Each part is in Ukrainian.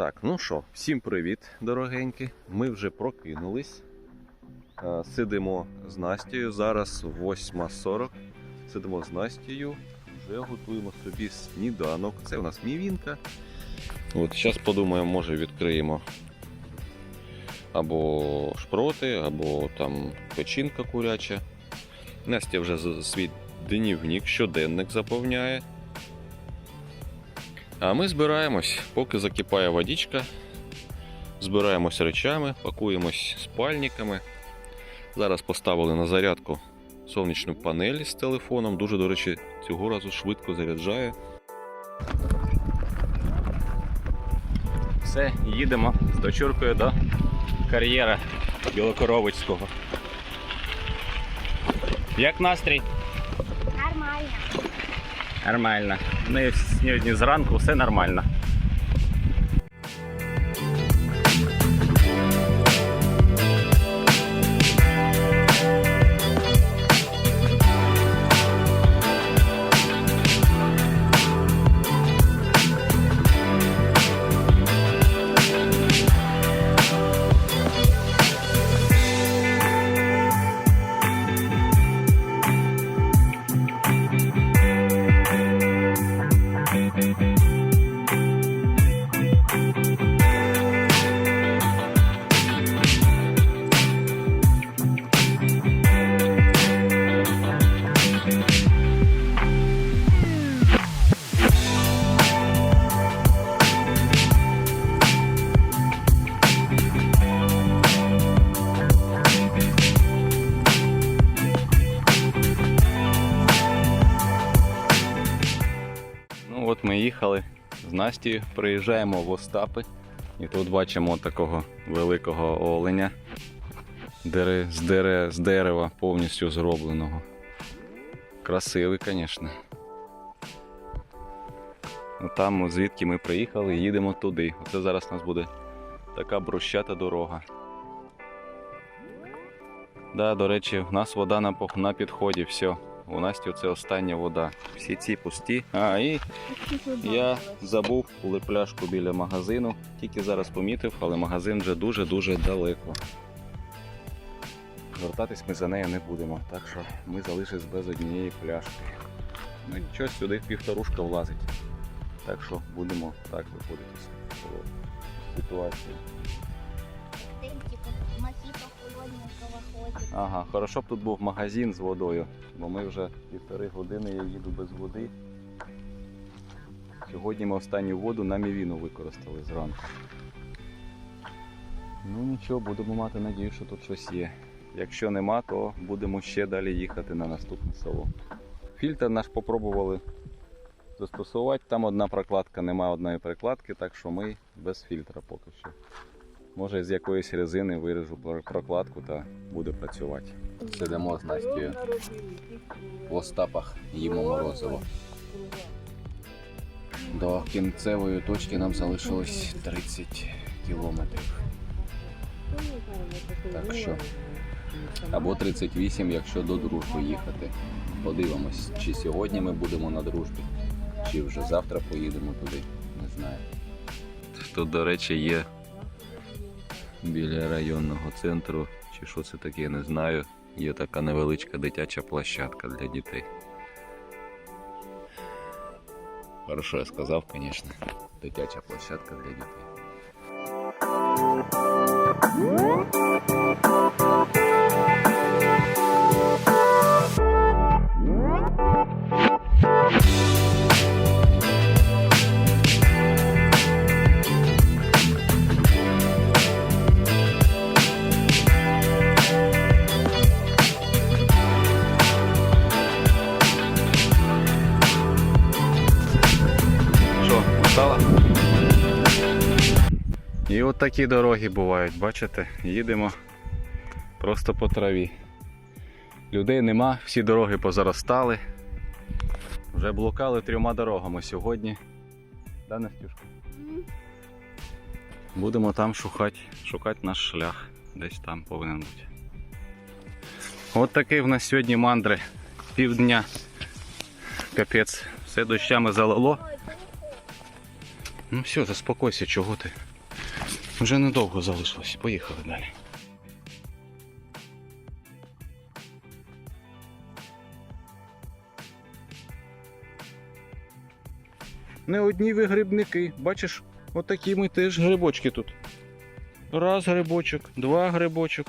Так, ну що, всім привіт, дорогенькі. Ми вже прокинулись. Е, Сидимо з Настею. Зараз 8.40. Сидимо з Настею. Вже готуємо собі сніданок. Це у нас мівінка. От зараз подумаємо, може відкриємо або шпроти, або там печінка куряча. Настя вже свій днівник, щоденник заповняє. А ми збираємось, поки закипає водичка. Збираємось речами, пакуємось спальниками. Зараз поставили на зарядку сонячну панель з телефоном. Дуже, до речі, цього разу швидко заряджає. Все, їдемо з дочуркою до кар'єра Білокоровицького. Як настрій? Нормально. Нормально. Ми сьогодні зранку все нормально. От ми їхали з Настю, приїжджаємо в Остапи. І тут бачимо такого великого оленя дере, з, дере, з дерева повністю зробленого. Красивий, звісно. Ну, там, звідки ми приїхали, їдемо туди. Оце зараз у нас буде така брущата дорога. Да, до речі, в нас вода на підході, все. У Насті це остання вода. Всі ці пусті. А, і я забув пляшку біля магазину. Тільки зараз помітив, але магазин вже дуже-дуже далеко. Вертатись ми за нею не будемо, так що ми залишились без однієї пляшки. Ну нічого, сюди півторушка влазить. Так що будемо так виходити з ситуації. Типу. Ага, хорошо б тут був магазин з водою, бо ми вже півтори години я їду без води. Сьогодні ми останню воду на мівіну використали зранку. Ну нічого, будемо мати надію, що тут щось є. Якщо нема, то будемо ще далі їхати на наступне село. Фільтр наш попробували застосувати. Там одна прокладка, нема одної прокладки, так що ми без фільтра поки що. Може з якоїсь резини виріжу прокладку та буде працювати. Сидимо з Настю в Остапах, їмо морозиво. До кінцевої точки нам залишилось 30 кілометрів. Так що. Або 38, якщо до дружби їхати. Подивимось, чи сьогодні ми будемо на дружбі, чи вже завтра поїдемо туди. Не знаю. Тут, до речі, є біля районного центру, чи що це таке, не знаю. Є така невеличка дитяча площадка для дітей. Хорошо я сказав, звісно. Дитяча площадка для дітей. Такі дороги бувають, бачите? Їдемо просто по траві. Людей нема, всі дороги позаростали. Вже блукали трьома дорогами сьогодні. Да, Настюшка? Будемо там шукати, шукати наш шлях. Десь там повинен бути. От такий в нас сьогодні мандри. Півдня. Капець. Все дощами залило. Ну все, заспокойся, чого ти? Вже недовго залишилось. Поїхали далі. Не одні ви грибники. Бачиш, отакі ми теж грибочки тут. Раз грибочок, два грибочок.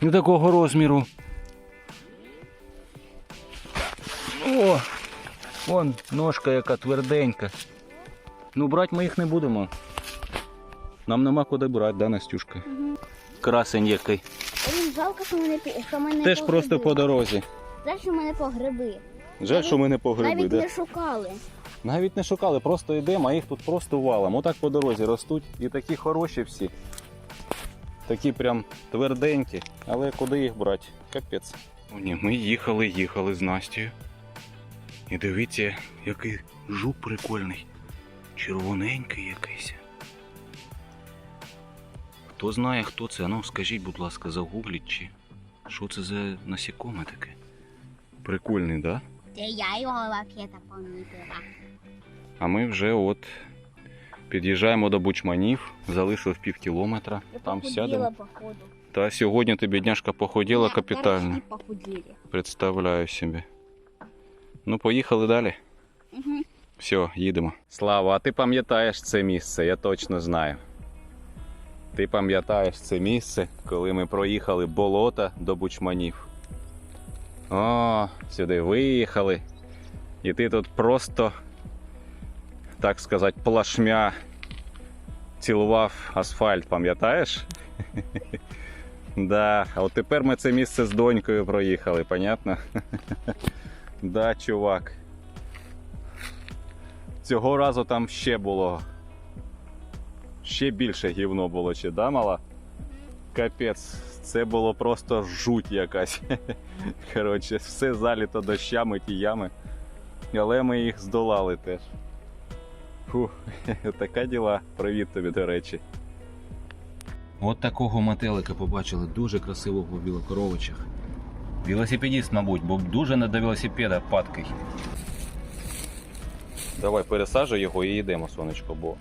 Не такого розміру. О! Вон ножка яка тверденька. Ну, брати ми їх не будемо. Нам нема куди брати, да, Настюшка? Красень який. Блін, жалко, що ми не, пі- що ми не Теж по просто гриби. по дорозі. Жаль, що ми не по гриби. Жаль, що ми не по гриби, Навіть да? не шукали. Навіть не шукали, просто йдемо, а їх тут просто валом. Отак по дорозі ростуть і такі хороші всі. Такі прям тверденькі. Але куди їх брати? Капець. О, ні, ми їхали, їхали з Настю. І дивіться, який жук прикольний. Червоненький якийсь. Хто знає, хто це? Ну скажіть, будь ласка, загугліть чи. Що це за насікоме таке? Прикольний, так? Да? Це я його вообще-то помітила. А ми вже от під'їжджаємо до бучманів, залишив пів кілометра, Я там сядемо. походу. Та сьогодні ти бідняшка походила Ні, капітально. Представляю собі. Ну, поїхали далі. Угу. Все, їдемо. Слава, а ти пам'ятаєш це місце, я точно знаю. Ти пам'ятаєш це місце, коли ми проїхали болота до бучманів. О, сюди виїхали. І ти тут просто, так сказати, плашмя цілував асфальт, пам'ятаєш? Да, а от тепер ми це місце з донькою проїхали, понятно? Да, чувак. Цього разу там ще було. Ще більше гівно було, чи да, мала? Капець, це було просто жуть якась. Коротше, все заліто дощами ті ями. Але ми їх здолали теж. Фух, така діла. Привіт тобі, до речі. От такого метелика побачили, дуже красивого в білокоровичах. Велосипедист, мабуть, бо дуже не до велосипеда падкий. Давай пересаджуй його і йдемо, сонечко, бо.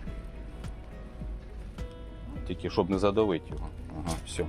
Тільки щоб не задавити його. Ага, все.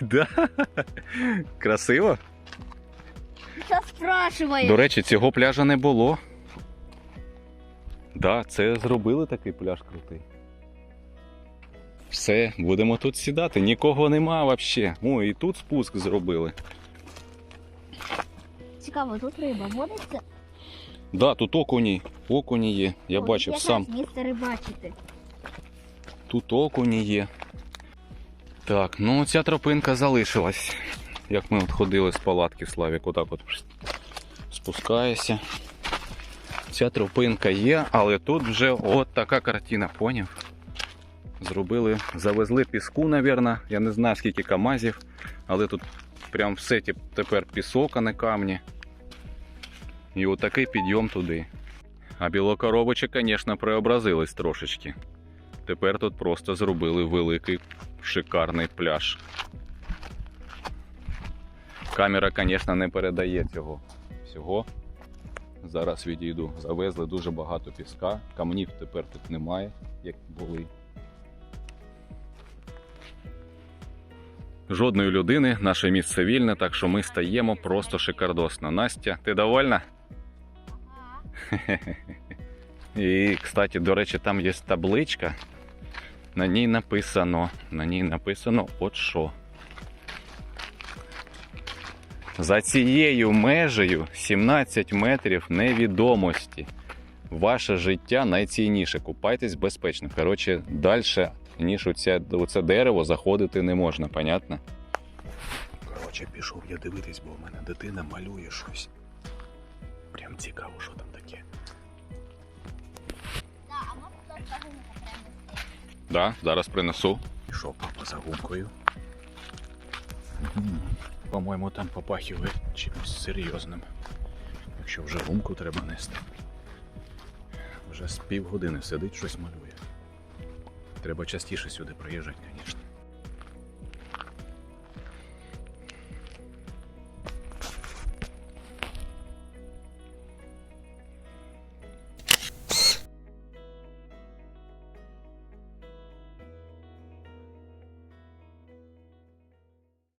Да? Красиво? Що спрашиваєш? До речі, цього пляжа не було. Да, це зробили такий пляж крутий. Все, будемо тут сідати. Нікого нема взагалі. О, і тут спуск зробили. Цікаво, тут риба водиться? Да, тут окуні. Окуні є. Я О, бачив якраз сам. місце рибачити. Тут окуні є. Так, ну ця тропинка залишилась. Як ми от ходили з палатки Славік, отак от спускаєшся. Ця тропинка є, але тут вже от така картина, поняв? Зробили, завезли піску, навірно. Я не знаю скільки камазів, але тут прям все тепер пісок, а не камні. І отакий підйом туди. А білокоровичі, звісно, преобразились трошечки. Тепер тут просто зробили великий шикарний пляж. Камера, звісно, не передає цього всього. Зараз відійду. Завезли дуже багато піска. Камнів тепер тут немає, як були. Жодної людини, наше місце вільне, так що ми стаємо просто шикардосно. Настя, ти довольна? Ага. І, кстати, до речі, там є табличка. На ній написано. На ній написано от що. За цією межею 17 метрів невідомості. Ваше життя найцінніше. Купайтесь безпечно. Коротше, далі, ніж оце, оце дерево, заходити не можна, понятно? Коротше, пішов я дивитись, бо в мене дитина малює щось. Прям цікаво, що там таке. Да, зараз принесу. Пішов папа за гумкою. По-моєму, там попахиває чимось серйозним. Якщо вже гумку треба нести. Вже з півгодини сидить, щось малює. Треба частіше сюди приїжджати, звісно.